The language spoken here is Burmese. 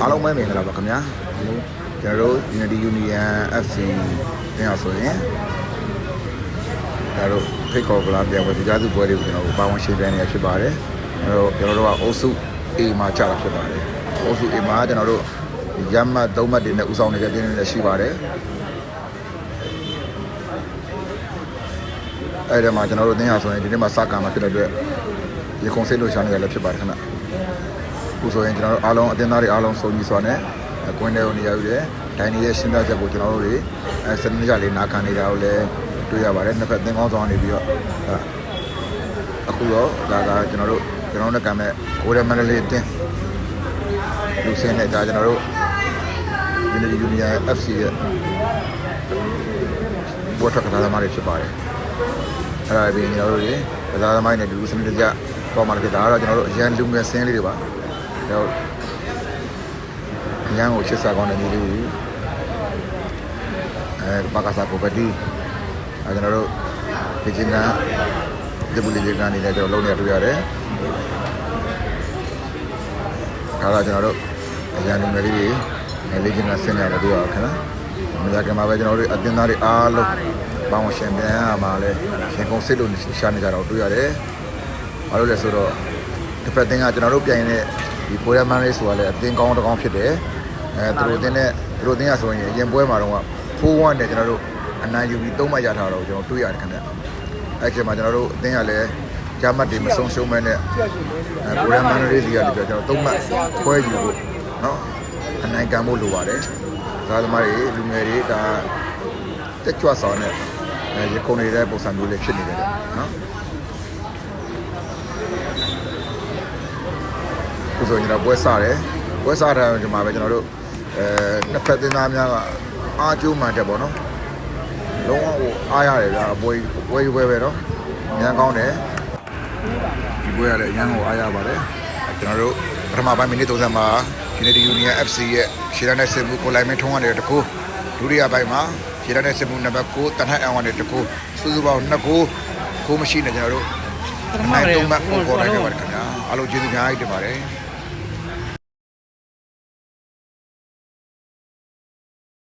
အားလုံးပဲမင်္ဂလာပါခင်ဗျာကျွန်တော်တို့ Unity Union FC ပြန်အောင်ဆိုရင်ဒါတို့ဖိတ်ခေါ်ကလာပြန်ဝယ်ကြားစုပွဲတွေကိုကျွန်တော်တို့ပါဝင်ရှင်းပြနေရဖြစ်ပါတယ်အဲတော့ကျွန်တော်တို့ကအုပ်စု A မှာကြာတာဖြစ်ပါတယ်အုပ်စု A မှာကျွန်တော်တို့ရမ်းမှတ်သုံးမှတ်တွေနဲ့ဦးဆောင်နေတဲ့တင်းတွေလည်းရှိပါတယ်အဲ့ဒါမှာကျွန်တော်တို့တင်းရဆိုရင်ဒီနေ့မှာစကားမှာဖြစ်တဲ့အတွက်ရေကုန်စိတ်လို့ရှာနေရလည်းဖြစ်ပါတယ်ခင်ဗျာ ခုဆိုရင်ကျွန်တော်တို့အားလုံးအတင်းသားတွေအားလုံးစုံညီစွာနဲ့ကွင်းထဲကိုနေရာယူတယ်ဒိုင်နီရဲ့ရှင်းပြချက်ကိုကျွန်တော်တို့တွေအဲစနစ်ကြလေးနာခံနေတာကိုလည်းတွေ့ရပါတယ်နှစ်ဖက်သင်ကောင်းဆောင်နေပြီးတော့အခုတော့ဒါကကျွန်တော်တို့ကျွန်တော်တို့ကမဲ့ကိုရမန္တလေးတင်းလူစင်းနဲ့ဒါကျွန်တော်တို့ Unity Union FC ရဲ့ဘောထက်ကစားသမားတွေဖြစ်ပါတယ်အဲ့ဒါပြီးကျွန်တော်တို့တွေကစားသမားတွေနဲ့လူစနစ်ကြပေါ်မှာဖြစ်တာကတော့ကျွန်တော်တို့အရန်လူငယ်စင်းလေးတွေပါ တော့ညံကိုချစ်စာကောင်းတဲ့ညီလေးကြီးအဲပါကစားကိုပတီအဲကျွန်တော်တို့ဒီချင်းကဒီဘူလီကြီးကနေလည်းကျွန်တော်လုံးနေတွေ့ရတယ်ဒါတော့ကျွန်တော်တို့အရန်လူငယ်လေးတွေအဲလေးချင်းကဆင်းနေတယ်တွေ့ရအောင်ခင်ဗျာမကြခင်မှာပဲကျွန်တော်တို့အတင်းသားတွေအားလုံးပေါင်းရှင်ပြန်ရမှာလဲရှင်ကုန်စစ်လို့ရှာနေကြတော့တွေ့ရတယ်ဘာလို့လဲဆိုတော့တစ်ဖက်တင်းကကျွန်တော်တို့ပြန်ရင် ဒီပွဲရမန်းလေးဆိုတာလည်းအတင်းကောင်းတစ်ကောင်းဖြစ်တယ်အဲသူတို့တင်းနဲ့သူတို့တင်းကဆိုရင်ရင်ပွဲမှာတော့4-1နဲ့ကျွန်တော်တို့အနိုင်ယူပြီးသုံးမှတ်ရထားတော့ကျွန်တော်တွေ့ရတယ်ခင်ဗျအဲ့ချိန်မှာကျွန်တော်တို့အတင်းကလည်းဂျာမတ်တွေမဆုံးရှုံးမဲနဲ့အဲပွဲရမန်းလေးစီကလည်းကျွန်တော်သုံးမှတ်ပွဲယူဖို့နော်အနိုင်ကန်ဖို့လိုပါတယ်သားသမားတွေလူငယ်တွေဒါတက်ကြွဆောင်နဲ့အဲရခုံနေတဲ့ပုံစံမျိုးလေးဖြစ်နေတယ်နော် ခုဆိုကျွန်တော်ပွဲစားတယ်ပွဲစားတယ်ဒီမှာပဲကျွန်တော်တို့အဲနှစ်ဖက်သင်းသားများကအားကျိုးမှန်တယ်ပေါ့နော်လုံးဝဟိုအားရတယ်ဗျာပွဲပွဲပွဲပဲနော်ညံကောင်းတယ်ဒီပွဲရလည်းညံကိုအားရပါတယ်ကျွန်တော်တို့ပထမပိုင်းမိနစ်30မှာ Unity Union FC ရဲ့ရှေ့တန်းနဲ့စစ်မှုကိုလိုက်မင်းထုံးရတယ်တကူဒုတိယပိုင်းမှာရှေ့တန်းနဲ့စစ်မှုနံပါတ်9တန်ဟတ်အောင်ရတယ်တကူစုစုပေါင်း2ကူကိုမရှိနေကျွန်တော်တို့အနိုင်သုံးမှတ်ကိုပေါ်နိုင်ခဲ့ပါတယ်ခင်ဗျာအားလုံးကျေးဇူးများကြီးတင်ပါတယ်